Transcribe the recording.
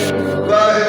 to